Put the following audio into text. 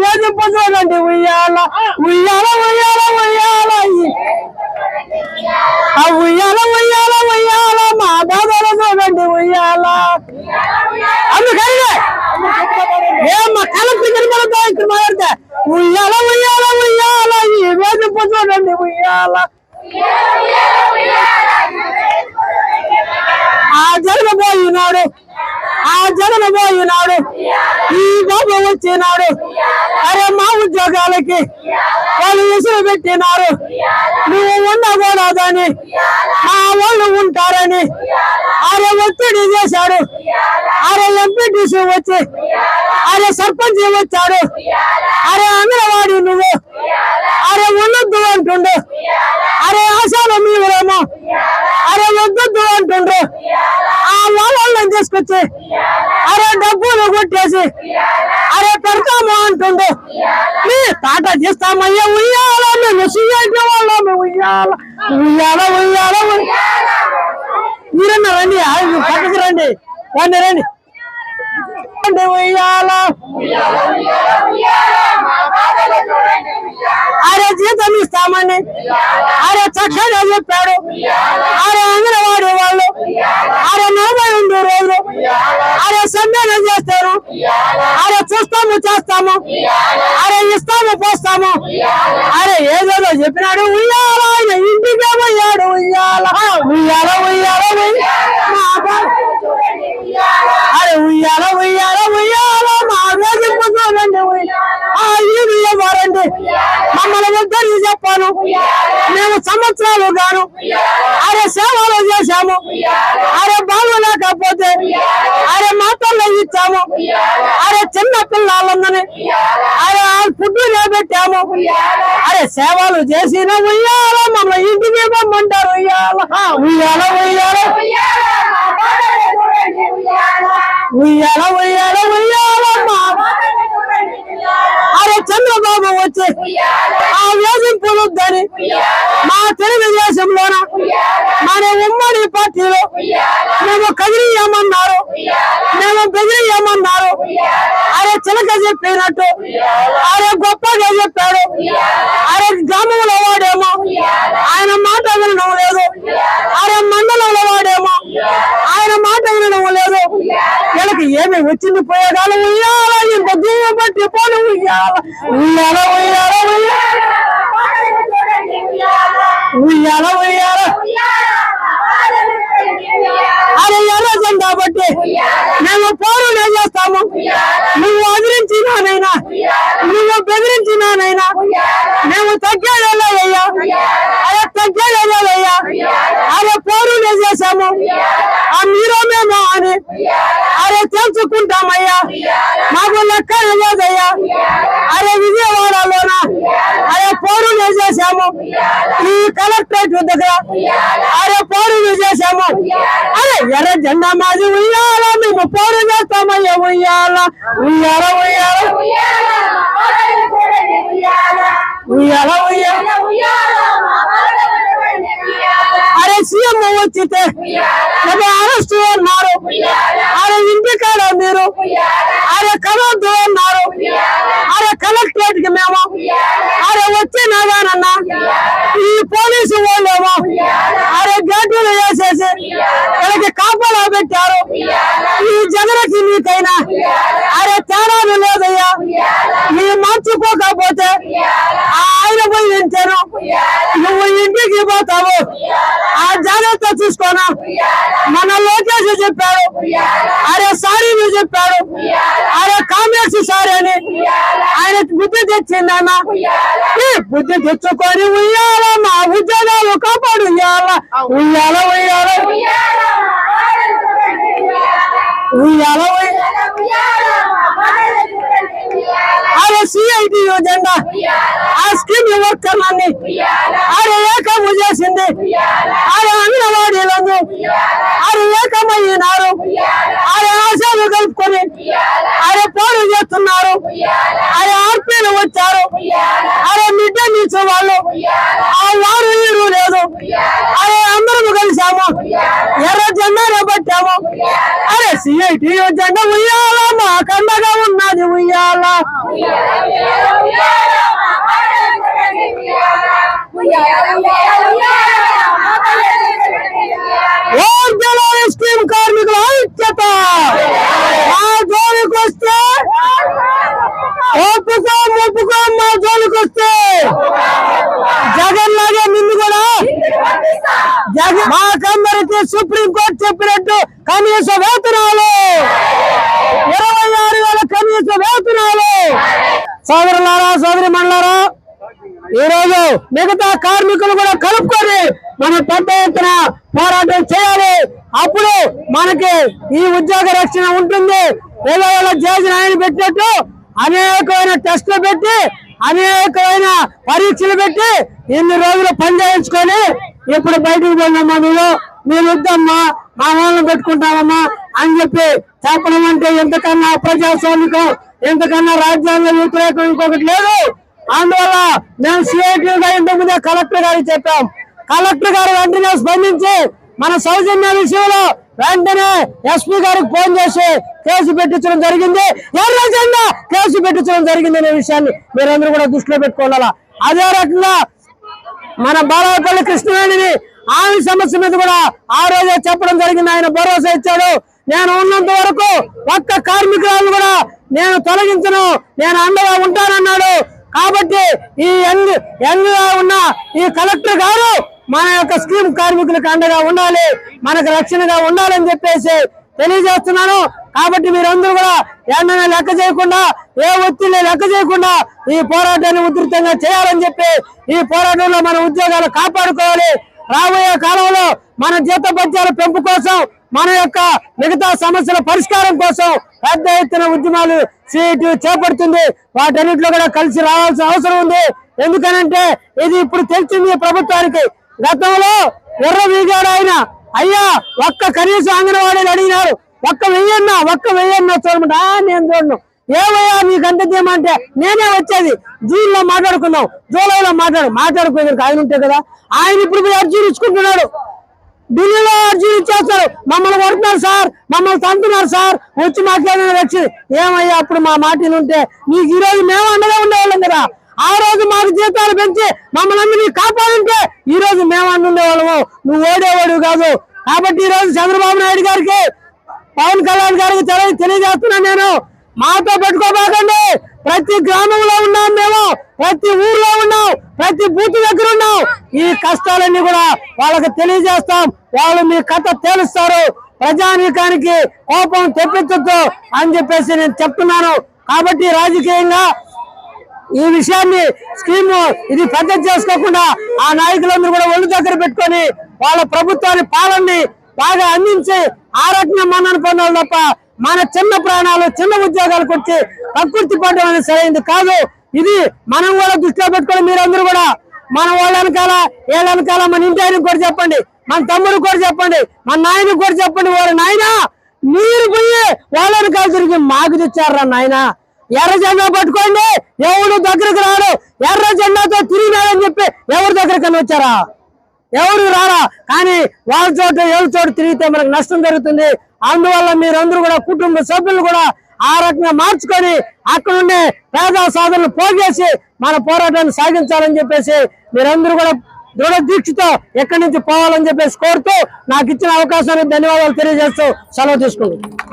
వేధింపజూడండి ఉయ్యాల. ఉయ్యాల ఉయ్యాల ఉయ్యాల. ఆ ఉయ్యాల ఉయ్యాల ఉయ్యాల. మా బాధలు చూడండి ఉయ్యాల. అందుకని ఏమ్మా కలెక్టర్ తిరుమలతో ఇక్కడ మాట్లాడితే ఉయ్యాల ఉయ్యాల ఉయ్యాల. ఈ వేధింప ఉయ్యాల? ఆ జరగబోయినాడు ఆ జరగబోయినాడు ఈ బాబు వచ్చినాడు. అరే మా ఉద్యోగాలకి వాళ్ళు విసులు పెట్టినారు. నువ్వు ఉండకూడదని మా వాళ్ళు ఉంటారని అరే ఒత్తిడి చేశాడు. అరే ఎంపీటీసీ వచ్చి అరే సర్పంచ్ వచ్చాడు. అరే అంగన్వాడి నువ్వు. అరే ఉండొద్దు అంటుండు. అరే ఆశాలు మీరేమో అరే వద్దొద్దు అంటుండ్రు. తీసుకొచ్చి అరే డబ్బులు కొట్టేసి అరే పెడతాము అంటుండు. మీ తాట తీస్తామయ్యా ఉయ్యాల మేము సీఐటి వాళ్ళము ఉయ్యాల ఉయ్యాల ఉయ్యాల మీరన్నా రండి ఆ, పక్కకి రండి రండి. రండి ఉయ్యాల. అరే జీతం ఇస్తామని అరే చక్కగా చెప్పాడు. అరే అంగన్వాడి వాళ్ళు అరే నలభై రెండు రోజులు అరే సమ్మెనం చేస్తారు అరే చూస్తాము చేస్తాము అరే ఇస్తాము పోస్తాము అరే ఏదేదో చెప్పినాడు ఉయ్యాల ఆయన ఇంటికే పోయాడు ఉయ్యాల ఉయ్యాల ఉయ్యాల ఉయ్యాల మా బా- అరే ఉయ్యాల ఉయ్యాల ఉయ్యాల మా వేదింపు చూడండి ఆ ఇది ఇవ్వరండి మమ్మల్ని ఇద్దరు చెప్పాను మేము సంవత్సరాలు గాను అరే సేవలు చేశాము. అరే బాగోలేకపోతే అరే మాటల్లో ఇచ్చాము. అరే చిన్న పిల్లలందని అరే ఫుడ్ నిలబెట్టాము. అరే సేవలు చేసిన ఉయ్యాల మమ్మల్ని ఇంటికి పొమ్మంటారు ఉయ్యాల. ఉయ్యాల ఉయ్యాల. ఉయ్యాల ఉయ్యాల ఉయ్యాల. అరే చంద్రబాబు వచ్చే వద్దని మా తెలుగుదేశంలోన మన ఉమ్మడి పార్టీలో మేము కదిలియమన్నారు. మేము బెదిరియమన్నారు. అరే చిలక చెప్పినట్టు అరే గొప్పగా చెప్పాడు అరే గ్రామంలో వాడేమో ఆయన మాట వినడం లేదు అరే మండలంలో వాడేమో ఆయన మాట వినడం లేదు. వీళ్ళకి ఏమి వచ్చింది పోయేదాలు ఉయ్యాల ఇంత దూరం బట్టి పోను ఉయ్యాల ఉయ్యాల ఉయ్యాల ఉయ్యాల ఉయ్యాల ఉయ్యాల అరే ఎలా జెండా బట్టి మేము పోరునే చేస్తాము నువ్వు అదిరించినానైనా నువ్వు బెదిరించినానైనా మేము తగ్గేదేలయ్యా అరే తగ్గేదేలయ్యా అరే పోరునే చేశాము ఆ మీరో మేము అని అరే మాకు లెక్క లేదయ్యా అరే విజయవాడలోన? అరే పోరు చేశాము ఈ కలెక్టరేట్ దగ్గర అరే పోరు చేశాము అరే ఎర్ర జెండా మాది ఉయ్యాల. మేము పోరు చేస్తామయ్యా ఉయ్యాల. ఉయ్యాల ఉయ్యాల. ఉయ్యాల ఉయ్యాల. అరే సీఎం వచ్చితే మేము అరెస్ట్ అన్నారు అరే ఇంటికాడ మీరు. అరే కలవద్దు అన్నారు. అరే కలెక్టరేట్కి మేము. అరే వచ్చినాగానన్నా ఈ పోలీసు వాళ్ళేమో. అరే గేట్లు వేసేసి వీళ్ళకి కాపలా పెట్టారు ఈ జగన్కి నీకైనా అరే తేడాలు లేదయ్యా నీ మార్చుకోకపోతే ఆ ఆయన పోయి వింటాను నువ్వు ఇంటికి పోతావు ఆ జాగ్రత్త చూసుకోనా మన లోకేష్ చెప్పాడు. అరే సారీ మీరు చెప్పాడు. అరే కాంగ్రెస్ సారీ అని ఆయన బుద్ధి తెచ్చిందన్నా. బుద్ధి తెచ్చుకొని ఉయ్యాల మా ఉద్యోగాలు కాపాడు ఉయ్యాల. ఉయ్యాల ఉయ్యాల. ఉయ్యాల ఉయ్యాల. సిఐటి జెండా ఆ స్కీమ్ వర్కర్లన్నీ అరే ఏకము చేసింది. అరే అంగన్వాడీలను అరే ఏకమయ్యినారు అరే ఆశాలు కలుపుకొని అరే పోరు చేస్తున్నారు. అరే ఆర్పీలు వచ్చారు. అరే మిడ్ నుంచి వాళ్ళు. ఆ వారు వీరు లేదు. అరే అందరం కలిసాము ఎర్ర జెండా పట్టాము. అరే సిఐటి జెండా ఉయ్యాల మా కండగా ఉయ్యాల. స్కీమ్ కార్మికుల ఐక్యత. మా జోలికి వస్తే ఒప్పుకోం ఒప్పుకోం మా జోలికి వస్తే. జగన్ లాగే నిన్ను కూడా జగన్ మాకందరికి సుప్రీంకోర్టు చెప్పినట్టు కనీస వేతనాలు. ఇరవై ఆరు వేల కనీస వేతనాలు. సోదరులారా సోదరి మండలారా ఈ రోజు మిగతా కార్మికులు కూడా కలుపుకొని మనం పెద్ద ఎత్తున పోరాటం చేయాలి. అప్పుడు మనకి ఈ ఉద్యోగ రక్షణ ఉంటుంది. ఏదో ఏదో చేసిన ఆయన పెట్టినట్టు అనేకమైన టెస్టులు పెట్టి అనేకమైన పరీక్షలు పెట్టి ఇన్ని రోజులు పని చేయించుకొని ఇప్పుడు బయటకు పోయినమ్మా మీరు. మీరు వద్దమ్మా మా వాళ్ళని పెట్టుకుంటామమ్మా అని చెప్పి చెప్పడం అంటే ఎంతకన్నా ప్రజాస్వామికం ఎంతకన్నా రాజ్యాంగ వ్యతిరేకం ఇంకొకటి లేదు. అందువల్ల మేము సిఐటి గా కలెక్టర్ గారికి చెప్పాం. కలెక్టర్ గారు వెంటనే స్పందించి మన సౌజన్య విషయంలో వెంటనే ఎస్పీ గారికి ఫోన్ చేసి కేసు పెట్టించడం జరిగింది. ఎర్ర జెండా కేసు పెట్టించడం జరిగింది అనే విషయాన్ని మీరందరూ కూడా దృష్టిలో పెట్టుకోవాలా? అదే రకంగా మన బాలపల్లి కృష్ణవేణిని ఆమె సమస్య మీద కూడా ఆ రోజే చెప్పడం జరిగింది. ఆయన భరోసా ఇచ్చాడు. నేను ఉన్నంత వరకు ఒక్క కార్మికురాలు కూడా నేను తొలగించను. నేను అండగా ఉంటానన్నాడు. కాబట్టి ఈ యంగ్ యంగ్గా ఉన్న ఈ కలెక్టర్ గారు మన యొక్క స్కీమ్ కార్మికులకు అండగా ఉండాలి. మనకు రక్షణగా ఉండాలని చెప్పేసి తెలియజేస్తున్నాను. కాబట్టి మీరందరూ కూడా ఎండనే లెక్క చేయకుండా ఏ ఒత్తిడి లెక్క చేయకుండా ఈ పోరాటాన్ని ఉధృతంగా చేయాలని చెప్పి ఈ పోరాటంలో మన ఉద్యోగాలు కాపాడుకోవాలి. రాబోయే కాలంలో మన జీతపత్యాల పెంపు కోసం మన యొక్క మిగతా సమస్యల పరిష్కారం కోసం పెద్ద ఎత్తున ఉద్యమాలు సిఐటి చేపడుతుంది. వాటన్నిటిలో కూడా కలిసి రావాల్సిన అవసరం ఉంది. ఎందుకనంటే ఇది ఇప్పుడు తెలిసింది ప్రభుత్వానికి. గతంలో ఎర్ర వీగాడు ఆయన అయ్యా ఒక్క కనీసం అంగన్వాడీలు అడిగినారు. ఒక్క వెయ్యన్నా ఒక్క వెయ్యన్నా చూడమంట నేను చూడను. ఏమయ్యా నీకు అంత తీయమంటే నేనే వచ్చేది. జూన్లో మాట్లాడుకున్నాం జూలైలో మాట్లాడు మాట్లాడుకునే ఆయన ఉంటే కదా. ఆయన ఇప్పుడు పోయి అర్జీలు ఇచ్చుకుంటున్నాడు. ఢిల్లీలో అర్జీలు ఇచ్చేస్తారు. మమ్మల్ని కొడుతున్నారు సార్. మమ్మల్ని తంతున్నారు సార్. వచ్చి మాట్లాడిన వచ్చి ఏమయ్యా అప్పుడు మా మాటలు ఉంటే నీకు ఈ రోజు మేము అండగా ఉండేవాళ్ళం కదా. ఆ రోజు మాకు జీతాలు పెంచి మమ్మల్ని అందరినీ కాపాడుంటే ఈ రోజు మేము అండ ఉండేవాళ్ళము. నువ్వు ఓడేవాడు కాదు. కాబట్టి ఈ రోజు చంద్రబాబు నాయుడు గారికి పవన్ కళ్యాణ్ గారికి తెలి- తెలియజేస్తున్నా నేను. మాతో పెట్టుకోబాకండి. ప్రతి గ్రామంలో ఉన్నాం మేము ప్రతి ఊర్లో ఉన్నాం ప్రతి బూత్ దగ్గర ఉన్నాం. ఈ కష్టాలన్నీ కూడా వాళ్ళకి తెలియజేస్తాం. వాళ్ళు మీ కథ తేలుస్తారు. ప్రజానీకానికి కోపం తెప్పించద్దు అని చెప్పేసి నేను చెప్తున్నాను. కాబట్టి రాజకీయంగా ఈ విషయాన్ని స్కీమ్ ఇది పెద్ద చేసుకోకుండా ఆ నాయకులందరూ కూడా ఒళ్ళు దగ్గర పెట్టుకొని వాళ్ళ ప్రభుత్వాన్ని పాలనని బాగా అందించి ఆరోగ్యం మన్నను పొందాలి తప్ప మన చిన్న ప్రాణాలు చిన్న ఉద్యోగాలకు వచ్చి ప్రకృతి పట్టడం అనేది సరైనది కాదు. ఇది మనం కూడా దృష్టిలో పెట్టుకొని మీరందరూ కూడా మన వాళ్ళ వెనకాల ఏళ్ళ వెనకాల మన ఇంటి ఆయనకు కూడా చెప్పండి. మన తమ్ముడు కూడా చెప్పండి. మన నాయనకు కూడా చెప్పండి. వారు నాయనా మీరు పోయి వాళ్ళ వెనకాల తిరిగి మాకు తెచ్చారా నాయనా? ఎర్ర జెండా పట్టుకోండి. ఎవడు దగ్గరికి రాడు ఎర్ర జెండాతో తిరిగినాడని చెప్పి ఎవరి దగ్గరికి వచ్చారా? ఎవరు రారా? కానీ వాళ్ళ చోట ఎవరి చోట తిరిగితే మనకు నష్టం జరుగుతుంది. అందువల్ల మీరందరూ కూడా కుటుంబ సభ్యులు కూడా ఆ రకంగా మార్చుకొని అక్కడ ఉండే పేద సాధనలు పోగేసి మన పోరాటాన్ని సాగించాలని చెప్పేసి మీరందరూ కూడా దృఢ దీక్షతో ఎక్కడి నుంచి పోవాలని చెప్పేసి కోరుతూ నాకు ఇచ్చిన అవకాశానికి ధన్యవాదాలు తెలియజేస్తూ సెలవు తీసుకుంటున్నాను.